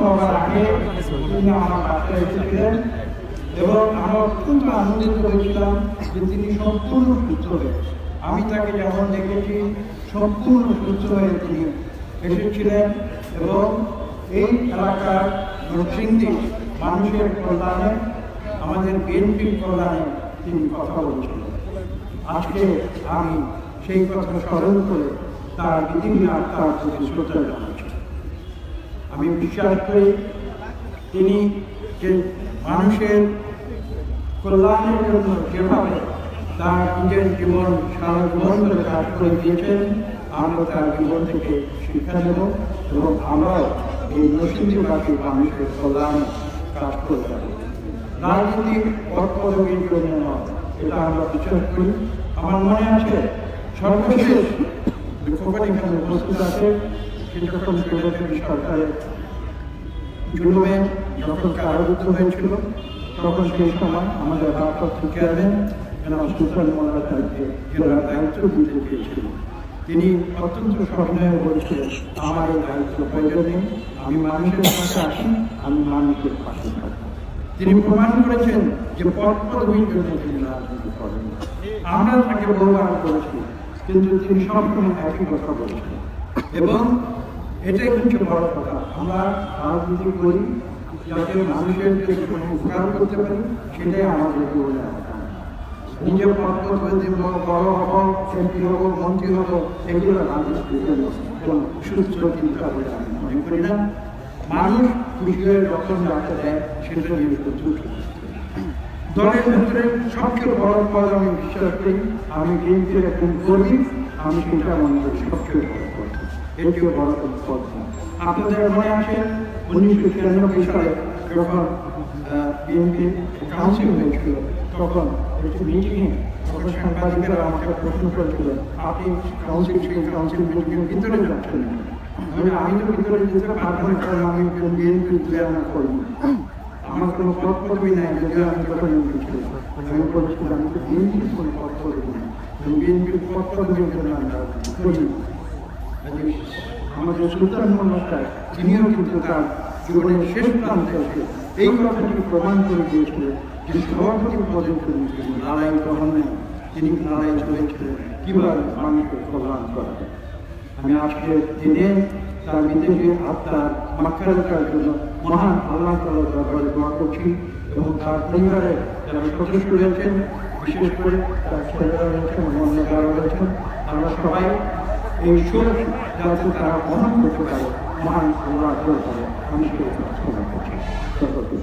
হওয়ার আগে আমার এসেছিলেন এবং আমি অত্যন্ত আনন্দিত হয়েছিলাম তিনি সম্পূর্ণ সুস্থ হয়ে আমি তাকে যখন দেখেছি, সম্পূর্ণ সুস্থ হয়ে তিনি এসেছিলেন এবং এই এলাকার নরসিংদী মানুষের কল্যাণে, আমাদের বিএনপির কল্যাণে তিনি কথা বলছিলেন আজকে আমি সেই কথা স্মরণ করে তার বিভিন্ন আত্মার প্রতি শ্রদ্ধা জানাচ্ছি আমি বিশ্বাস করি তিনি যে মানুষের কল্যাণের জন্য যেভাবে তার নিজের জীবন, সারা জীবন ধরে কাজ করে দিয়েছেন, আমরা তার জীবন থেকে শিক্ষা নেব এবং আমরাও এই নসিন্দিবাসী মানুষের কল্যাণে কাজ করে যাব। রাজনীতিক পদ পদবীর জন্য নয়, এটা আমরা বিশ্বাস করি। আমার মনে আছে, সর্বশেষ খোকন এখানে উপস্থিত আছে সেটা সরকারের জুলুমে যখন হয়েছিল, তখন সেই সময় আমাদের চেয়ারম্যান সুলতান জেলার দায়িত্ব দিতে চেয়েছিল তিনি অত্যন্ত স্বপ্নে বলেছিলেন, আমার এই দায়িত্ব প্রয়োজন আমি মানুষের পাশে আসি, আমি মানুষের পাশে তিনি প্রমাণ করেছেন যে পদ পদবীর জন্য তিনি রাজনীতি করেন। আমরা তাকে বহুবার করেছি কিন্তু তিনি সবসময় একই কথা বলেছেন। এবং এটাই হচ্ছে বড় কথা। আমরা রাজনীতি করি, যাতে মানুষের যে কোনো উপকার করতে পারি, সেটাই আমাদের জীবনে। নিজের পদ পদবী বড় হব এমপি হব, মন্ত্রী হব, এগুলো রাজনীতির জন্য সুস্থ চিন্তা আমি মনে করি না। মানুষ যখন যাকে দেয়, সেটা নিয়ে প্রচুর দলের ভিতরে সবচেয়ে বড় পদ আমি বিশ্বাস করি, আমি বিএনপির একজন কর্মী, আমি সেটা মনে করি সবচেয়ে বড়। চেয়ে বড় না আপনাদের মনে আছে উনিশশো ছিয়ানব্বই সালে যখন বিএনপি কাউন্সিল হয়েছিল, তখন একটি মিটিংয়ে তখন সাংবাদিকেরা আমাকে প্রশ্ন করেছিল, আপনি কাউন্সিল কাউন্সিল ভিতরে যাচ্ছেন না?" আমি আমি তো ভিতরে যেতে পারব না কারণ আমি বিএনপি প্রেরণা কর্মী আমার কোনো পদ পদবি নাই যদি আমি এমপি ছিলাম আমি বলেছিলাম আমি তো বিএনপির কোনো পদবি নাই আমি বিএনপির আমি রাজনীতি না। আমাদের সুলতান মোহাম্মদ সাহেব তিনিও কিন্তু তার জীবনের শেষ প্রান্তে এই কথাটি প্রমাণ করে দিয়েছিলেন যে সভাপতি জন্য তিনি লড়াই গ্রহণ নেন তিনি লড়াই চলেছিলেন কীভাবে মানুষকে কল্যাণ করা আমি আজকের দিনে তার বিদেশি আত্মার মাক্ষারতার জন্য মহান আল্লাহ তালার দরবারে দোয়া করছি এবং তার পরিবারের যারা সদস্য রয়েছেন, বিশেষ করে তার ছেলেরা রয়েছেন অন্যরা রয়েছেন আমরা সবাই এই সুর যাতে তারা বহন করতে মহান আল্লাহ আমি সেই কাজ করতে